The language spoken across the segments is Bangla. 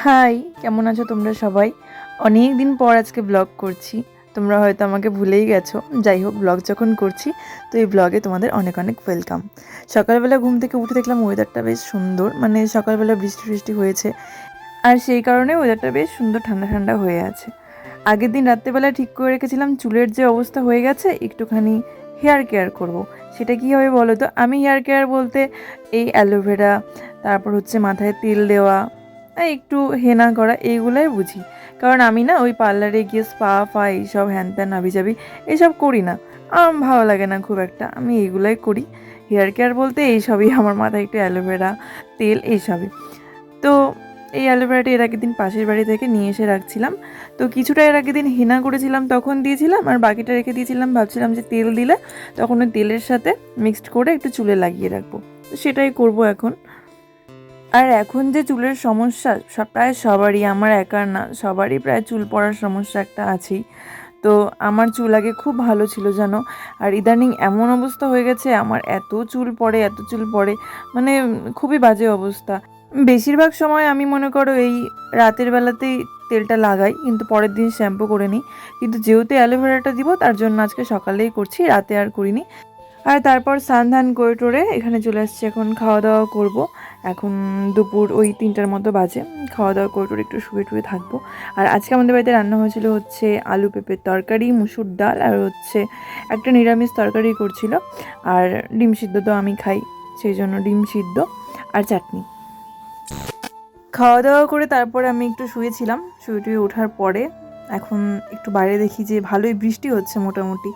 হাই, কেমন আছো তোমরা সবাই? অনেক দিন পর আজকে ব্লগ করছি। তোমরা হয়তো আমাকে ভুলেই গেছো। যাই হোক ব্লগ যখন করছি, তো এই ব্লগে তোমাদের অনেক অনেক ওয়েলকাম সকালবেলা ঘুম থেকে উঠে দেখলাম ওয়েদারটা বেশ সুন্দর। মানে সকালবেলা বৃষ্টি ফৃষ্টি হয়েছে। আর সেই কারণে ওয়েদারটা বেশ সুন্দর, ঠান্ডা ঠান্ডা হয়ে আছে। আগের দিন রাত্রেবেলা ঠিক করে রেখেছিলাম, চুলের যে অবস্থা হয়ে গেছে, একটুখানি হেয়ার কেয়ার করব। সেটা কী হবে বলো তো? আমি হেয়ার কেয়ার বলতে এই অ্যালোভেরা তারপর হচ্ছে মাথায় তেল দেওয়া একটু হেনা করা এইগুলাই বুঝি। কারণ আমি না ওই পার্লারে গিয়ে স্পা, ফা এইসব হ্যান ত্যান আবি যাবি এইসব করি না। আমার ভালো লাগে না খুব একটা। আমি এইগুলাই করি। হেয়ার কেয়ার বলতে এইসবই। আমার মাথায় একটু অ্যালোভেরা, তেল এইসবই। তো এই অ্যালোভেরাটা এর আগের দিন পাশের বাড়ি থেকে নিয়ে এসে রাখছিলাম। তো কিছুটা এর আগের দিন হেনা করেছিলাম, তখন দিয়েছিলাম। আর বাকিটা রেখে দিয়েছিলাম, ভাবছিলাম যে তেল দিলে তখন ওই তেলের সাথে মিক্সড করে একটু চুলে লাগিয়ে রাখব। তো সেটাই করব এখন। আর এখন যে চুলের সমস্যা, সব প্রায় সবারই, আমার একার না, সবারই প্রায় চুল পড়ার সমস্যা একটা আছেই। তো আমার চুল আগে খুব ভালো ছিল, জানো? আর ইদানিং এমন অবস্থা হয়ে গেছে, আমার এত চুল পড়ে, এত চুল পড়ে মানে খুবই বাজে অবস্থা। বেশিরভাগ সময় আমি মনে করো এই রাতের বেলাতেই তেলটা লাগাই, কিন্তু পরের দিন শ্যাম্পু করে নিই। কিন্তু যেহেতু অ্যালোভেরাটা দিব, তার জন্য আজকে সকালেই করছি, রাতে আর করিনি। আর তারপর স্নান ধান করে টোরে এখানে চলে আসছি, এখন খাওয়া দাওয়া করব। এখন দুপুর ওই তিনটার মতো বাজে খাওয়া দাওয়া করে টোরে একটু শুয়ে টুয়ে থাকব। আর আজকে আমাদের বাড়িতে রান্না হয়েছিল হচ্ছে আলু পেঁপের তরকারি, মুসুর ডাল আর হচ্ছে একটা নিরামিষ তরকারি করছিল। আর ডিম সিদ্ধ তো আমি খাই, সেই জন্য ডিম সিদ্ধ আর চাটনি। খাওয়া দাওয়া করে তারপরে আমি একটু শুয়েছিলাম, শুয়ে টুয়ে ওঠার পরে এখন একটু বাইরে দেখি যে ভালোই বৃষ্টি হচ্ছে মোটামুটি।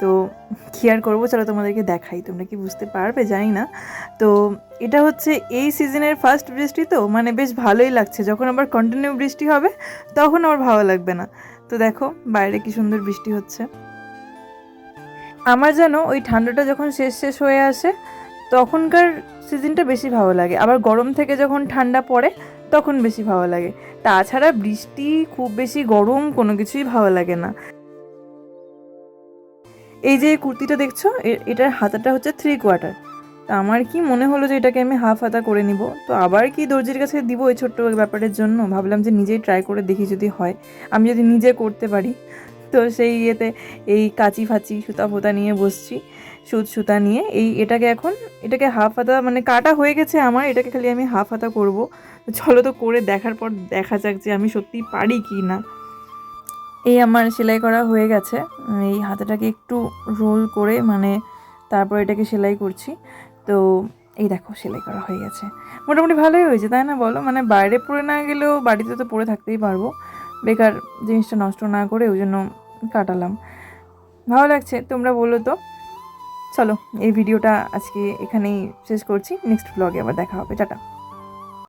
তো কী আর করব? চলো তোমাদেরকে দেখাই। তোমরা কি বুঝতে পারবে? জানি না। তো এটা হচ্ছে এই সিজনের ফার্স্ট বৃষ্টি তো? মানে বেশ ভালোই লাগছে। যখন আবার কন্টিনিউ বৃষ্টি হবে, তখন আমার ভালো লাগবে না। তো দেখো, বাইরে কি সুন্দর বৃষ্টি হচ্ছে। আমার যেন ওই ঠান্ডাটা যখন শেষ শেষ হয়ে আসে, তখনকার সিজনটা বেশি ভালো লাগে। আবার গরম থেকে যখন ঠান্ডা পড়ে, তখন বেশি ভালো লাগে। তাছাড়া বৃষ্টি খুব বেশি গরম কোনো কিছুই ভালো লাগে না। এই যে কুর্তিটা দেখছ এটার হাতাটা হচ্ছে থ্রি কোয়ার্টার তা আমার কি মনে হলো যে এটাকে আমি হাফ হাতা করে নিব? তো আবার কি দর্জির কাছে দিব এই ছোট্ট ব্যাপারের জন্য? ভাবলাম যে নিজেই ট্রাই করে দেখি যদি হয়। আমি যদি নিজে করতে পারি। তো সেই ইয়েতে এই কাঁচি ফাচি, সুতা ফুতা নিয়ে বসছি। সুত সুতা নিয়ে এই এটাকে এখন, এটাকে হাফ হাতা মানে কাটা হয়ে গেছে আমার, এটাকে খালি আমি হাফ হাতা করব। চলো তো করে দেখার পর দেখা যাক যে আমি সত্যি পারি কি না। এই আমার সেলাই করা হয়ে গেছে। এই হাতাটাকে একটু রোল করে মানে তারপর এটাকে সেলাই করছি। তো এই দেখো, সেলাই করা হয়ে গেছে। মোটামুটি ভালোই হয়েছে, তাই না বলো? মানে বাইরে পরে না গেলেও বাড়িতে তো পরে থাকতেই পারব। বেকার জিনিসটা নষ্ট না করে ওই জন্য কাটালাম। ভালো লাগছে, তোমরা বলো তো। চলো, এই ভিডিওটা আজকে এখানেই শেষ করছি। নেক্সট ব্লগে আবার দেখা হবে। টাটা।